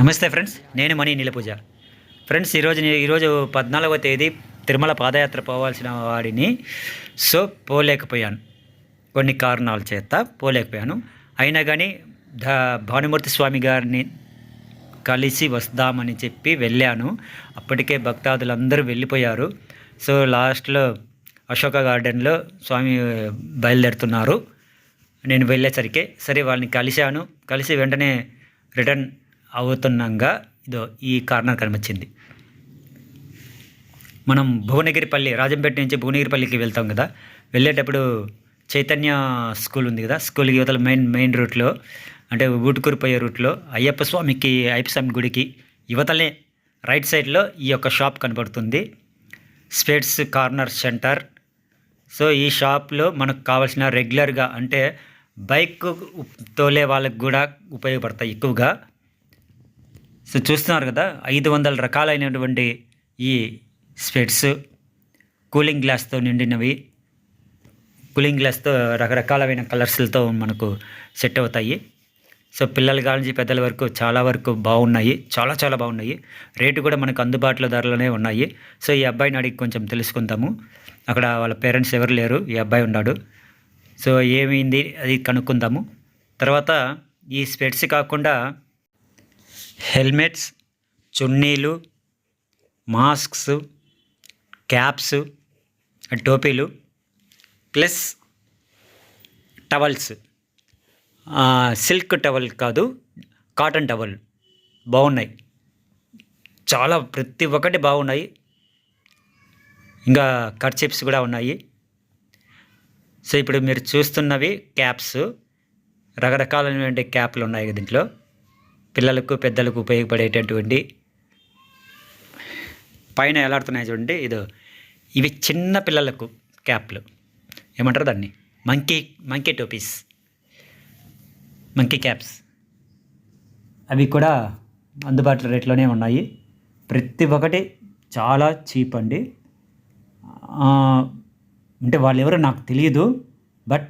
నమస్తే ఫ్రెండ్స్ నేను మణి నీలపూజ. ఫ్రెండ్స్ ఈరోజు ఈరోజు పద్నాలుగవ తేదీ తిరుమల పాదయాత్ర పోవాల్సిన వాడిని. సో పోలేకపోయాను. కొన్ని కారణాల చేత పోలేకపోయాను. అయినా కానీ ద భానుమూర్తి స్వామి గారిని కలిసి వస్తామని చెప్పి వెళ్ళాను. అప్పటికే భక్తాదులందరూ వెళ్ళిపోయారు. సో లాస్ట్లో అశోక గార్డెన్లో స్వామి బయలుదేరుతున్నారు. నేను వెళ్ళేసరికి సరే వాళ్ళని కలిశాను. కలిసి వెంటనే రిటర్న్ అవుతున్నాగా ఇదో ఈ కార్నర్ కనిపించింది. మనం భువనగిరిపల్లి రాజంపేట నుంచి భువనగిరిపల్లికి వెళ్తాం కదా. వెళ్ళేటప్పుడు చైతన్య స్కూల్ ఉంది కదా. స్కూల్కి యువతల మెయిన్ మెయిన్ రూట్లో అంటే ఊటుకూరు పోయే రూట్లో అయ్యప్ప స్వామికి అయ్యప్ప స్వామి గుడికి యువతలే రైట్ సైడ్లో ఈ యొక్క షాప్ కనబడుతుంది. స్పేట్స్ కార్నర్ సెంటర్. సో ఈ షాప్లో మనకు కావాల్సిన రెగ్యులర్గా అంటే బైక్ తోలే వాళ్ళకి కూడా ఉపయోగపడతాయి ఎక్కువగా. సో చూస్తున్నారు కదా ఐదు వందల రకాలైనటువంటి ఈ స్పెట్స్ కూలింగ్ గ్లాస్తో నిండినవి. కూలింగ్ గ్లాస్తో రకరకాలైన కలర్స్లతో మనకు సెట్ అవుతాయి. సో పిల్లలు కాడ పెద్దల వరకు చాలా వరకు బాగున్నాయి. చాలా చాలా బాగున్నాయి. రేటు కూడా మనకు అందుబాటులో ధరలోనే ఉన్నాయి. సో ఈ అబ్బాయిని అడిగి కొంచెం తెలుసుకుందాము. అక్కడ వాళ్ళ పేరెంట్స్ ఎవరు లేరు. ఈ అబ్బాయి ఉన్నాడు. సో ఏమైంది అది కనుక్కుందాము. తర్వాత ఈ స్పెట్స్ కాకుండా హెల్మెట్స్ చున్నీలు మాస్క్స్ క్యాప్స్ టోపీలు ప్లస్ టవల్స్. సిల్క్ టవల్ కాదు కాటన్ టవల్ బాగున్నాయి. చాలా ప్రతి ఒక్కటి బాగున్నాయి. ఇంకా కర్చిప్స్ కూడా ఉన్నాయి. సో ఇప్పుడు మీరు చూస్తున్నవి క్యాప్స్. రకరకాలైనటువంటి క్యాప్లు ఉన్నాయి దీంట్లో. పిల్లలకు పెద్దలకు ఉపయోగపడేటటువంటి పైన ఎలాడుతున్నాయి చూడండి. ఇదో ఇవి చిన్న పిల్లలకు క్యాప్లు. ఏమంటారు దాన్ని? మంకీ మంకీ టోపీస్ మంకీ క్యాప్స్ అవి కూడా అందుబాటులో రేట్లోనే ఉన్నాయి. ప్రతి ఒక్కటి చాలా చీప్ అండి. అంటే వాళ్ళు ఎవరో నాకు తెలియదు బట్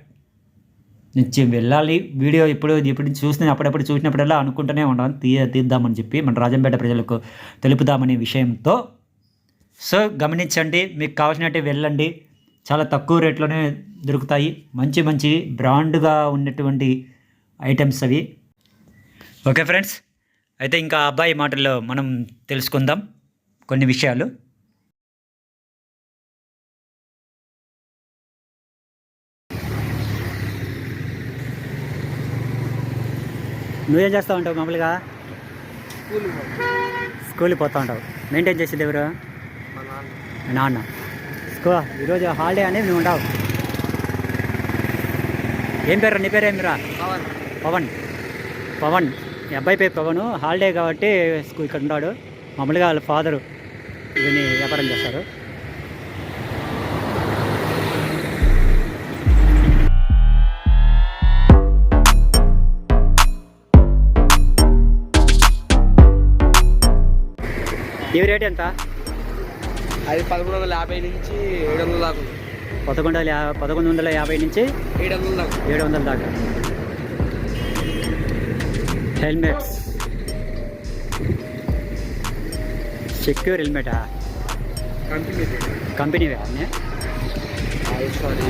నుంచి వెళ్ళాలి. వీడియో ఇప్పుడు ఇప్పుడు చూసిన అప్పుడప్పుడు చూసినప్పుడల్లా అనుకుంటూనే ఉంటాను. తీ తీద్దామని చెప్పి మన రాజంపేట ప్రజలకు తెలుపుదామనే విషయంతో. సో గమనించండి మీకు కావాల్సినట్టు వెళ్ళండి. చాలా తక్కువ రేట్లోనే దొరుకుతాయి. మంచి మంచి బ్రాండ్గా ఉన్నటువంటి ఐటమ్స్ అవి. ఓకే ఫ్రెండ్స్ అయితే ఇంకా అబ్బాయి మాటల్లో మనం తెలుసుకుందాం కొన్ని విషయాలు. నువ్వేం చేస్తూ ఉంటావు మామూలుగా? స్కూల్ స్కూల్కి పోతూ ఉంటావు. మెయింటైన్ చేసేది ఎవరు? నాన్న. స్కూ ఈరోజు హాలిడే అనేది నువ్వు ఉండవు. ఏం పేరు నీ పేరు ఏమిరా పవన్. పవన్. అబ్బాయి పేరు పవన్. హాలిడే కాబట్టి స్కూల్ ఇక్కడ ఉన్నాడు. మామూలుగా వాళ్ళ ఫాదరు ఇవన్నీ వ్యాపారం చేస్తారు. ఇవి రేట్ ఎంత? అది పదకొండు వందల యాభై నుంచి ఏడు వందల దాకా. పదకొండు వందల పదకొండు వందల యాభై నుంచి ఏడు వందల దాకా. ఏడు వందల దాకా. హెల్మెట్స్ సెక్యూర్ హెల్మెటా? కంపెనీ కంపెనీవే అన్నీ? సారీ.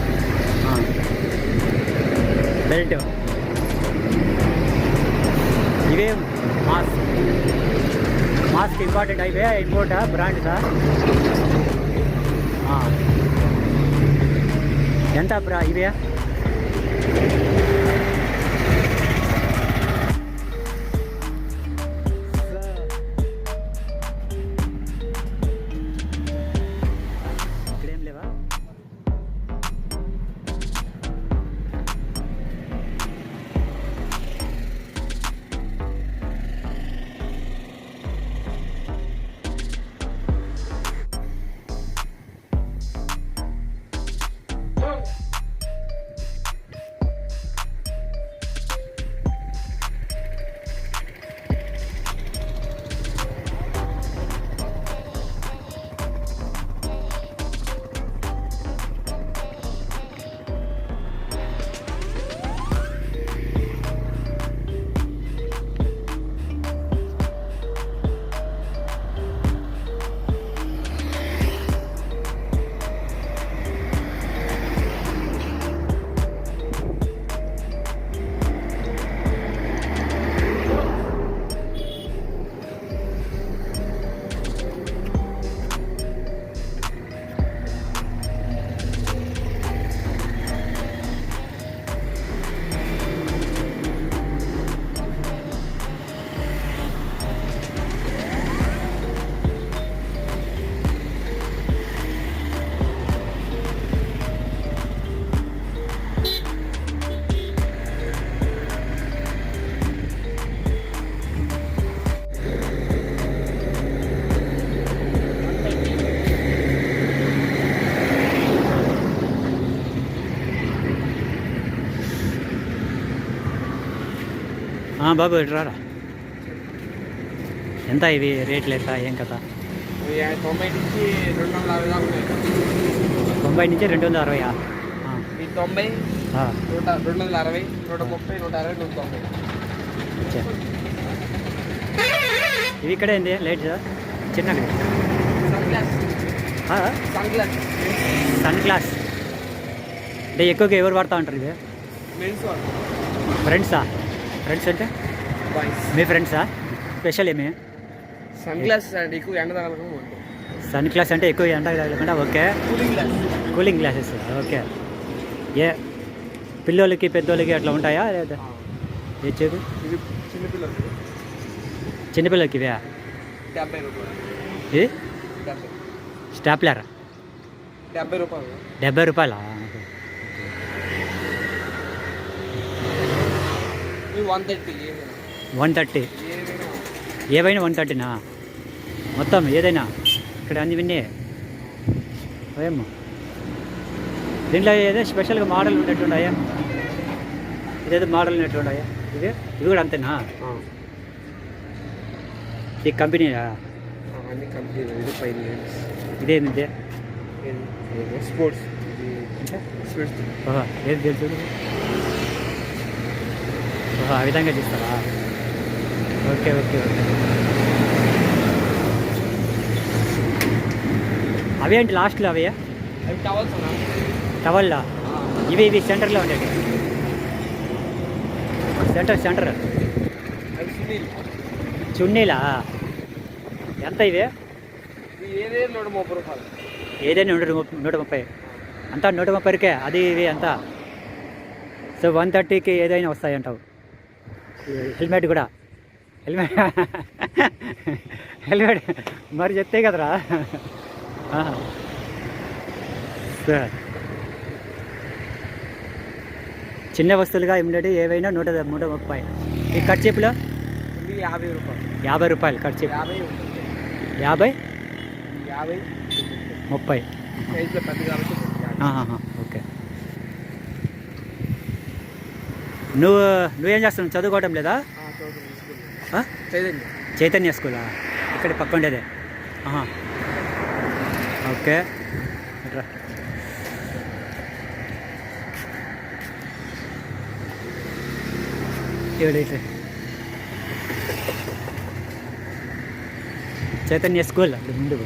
బెల్ట్. ఇవే? మాస్క్. మాస్క్ ఇంపార్టెంట్ అయిపోయా ఇంపోర్టా బ్రాండ్సా ఎంత బ్రా ఇవే బాబు ఇటు రారా. ఎంత ఇవి రేట్లు ఎంత ఏం ఇవి తొంభై నుంచి రెండు వందల అరవై తొంభై నుంచి రెండు వందల అరవై తొంభై నూట రెండు వందల అరవై నూట ముప్పై నూట అరవై నూట తొంభై ఇవి ఇక్కడ ఏంది? లైట్ చిన్నది sun glass sun glass sun glass. అంటే ఎక్కువగా ఎవరు వాడుతూ ఉంటారు ఇది ఫ్రెండ్సా? ఫ్రెండ్స్ అంటే? బాయ్స్ మీ ఫ్రెండ్సా స్పెషల్ ఏమి సన్ గ్లాసెస్ అండి ఎక్కువ ఎండ తగలకుండా సన్ గ్లాస్ అంటే ఎక్కువ ఎండ తగలకుండా okay. Cooling glass cooling glasses okay. ఏ పిల్లోళ్ళకి పెద్దోళ్ళకి అట్లా ఉంటాయా లేదా? ఏ చెప్పు. ఇది చిన్నపిల్లలు చిన్నపిల్లలకి ఇవే? స్టాప్లర్ డెబ్బై రూపాయలు. డెబ్బై రూపాయలా? One thirty. One thirty. ఏదైనా ఏవైనా వన్ థర్టీనా? మొత్తం ఏదైనా? ఇక్కడ అన్ని విన్నీ. దీంట్లో ఏదో స్పెషల్గా మోడల్ ఉన్నట్టున్నాయా ఇదేదో మోడల్ ఉన్నట్టున్నాయా ఇది? ఇది కూడా అంతేనా? ఈ కంపెనీ అన్ని కంపెనీలు. ఇది పైన ఇదేంది? స్పోర్ట్స్. ఏది తెలుసు? ఓహో ఆ విధంగా చేస్తారా ఓకే ఓకే ఓకే. అవి ఏంటి లాస్ట్లో అవి? టవల్లా? ఇవి ఇవి సెంటర్లో ఉండేవి. Centre centre. చున్నీలా ఎంత ఇవి? ముప్పై ఏదైనా నూట ముప్ప- నూట ముప్పై? అంతా నూట ముప్పైకే? అది ఇవి అంతా? సో వన్ థర్టీకి ఏదైనా వస్తాయంటావు? హెల్మెట్ కూడా. హెల్మెట్. హెల్మెట్. మరి చెప్తే కదరా. సరే. చిన్న వస్తువులుగా ఇమ్మీడియట్ ఏవైనా నూట నూట ముప్పై ఈ కర్చీపులో ఇది యాభై రూపాయలు. యాభై రూపాయలు కర్చీప్ యాభై ఉంటుంది. యాభై? యాభై ముప్పై సైజులో పెద్ద కాబట్టి యాభై. ఆహాహా, ఓకే నువ్వు నువ్వేం చేస్తున్నావు? చదువుకోవటం లేదా? చైతన్య. చైతన్య స్కూలా? ఇక్కడ పక్క ఉండేదే. ఓకే. చైతన్య స్కూల్ అక్కడ ముందు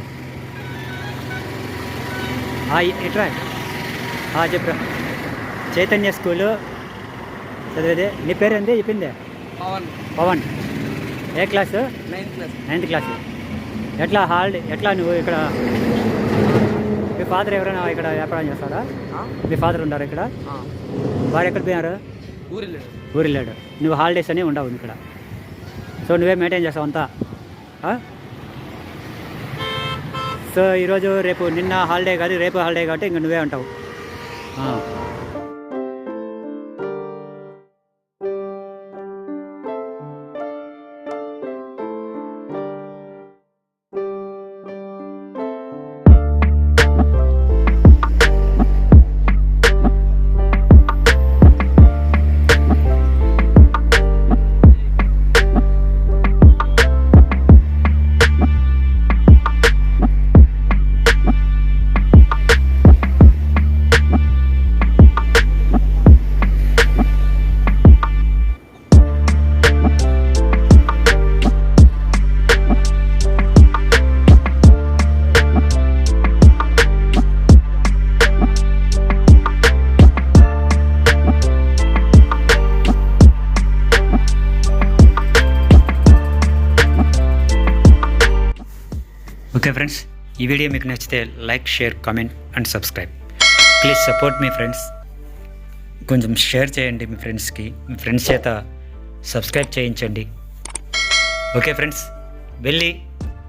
ఆ, చెప్పురా. చైతన్య స్కూలు చదివేది? నీ పేరు ఏంది చెప్పింది పవన్. పవన్. ఏ class? Ninth class. Ninth class. ఎట్లా హాలిడే ఎట్లా నువ్వు ఇక్కడ? మీ ఫాదర్ ఎవరైనా ఇక్కడ వ్యాపారం చేస్తాడా మీ ఫాదర్ ఉన్నారు ఇక్కడ? వారు ఎక్కడ పోయినారు? ఊరు వెళ్ళాడు నువ్వు హాలిడేస్ అని ఉండవు ఇక్కడ. సో నువ్వే మెయింటైన్ చేస్తావు అంతా? సో ఈరోజు రేపు నిన్న హాలిడే కాదు రేపు హాలిడే కాబట్టి ఇంక నువ్వే ఉంటావు. ఓకే ఫ్రెండ్స్ ఈ వీడియో మీకు నచ్చితే like share comment and subscribe. Please support me friends కొంచెం షేర్ చేయండి మీ ఫ్రెండ్స్కి. మీ ఫ్రెండ్స్ చేత సబ్స్క్రైబ్ చేయించండి. ఓకే ఫ్రెండ్స్ వెళ్ళి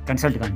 కన్సల్ట్ కండి.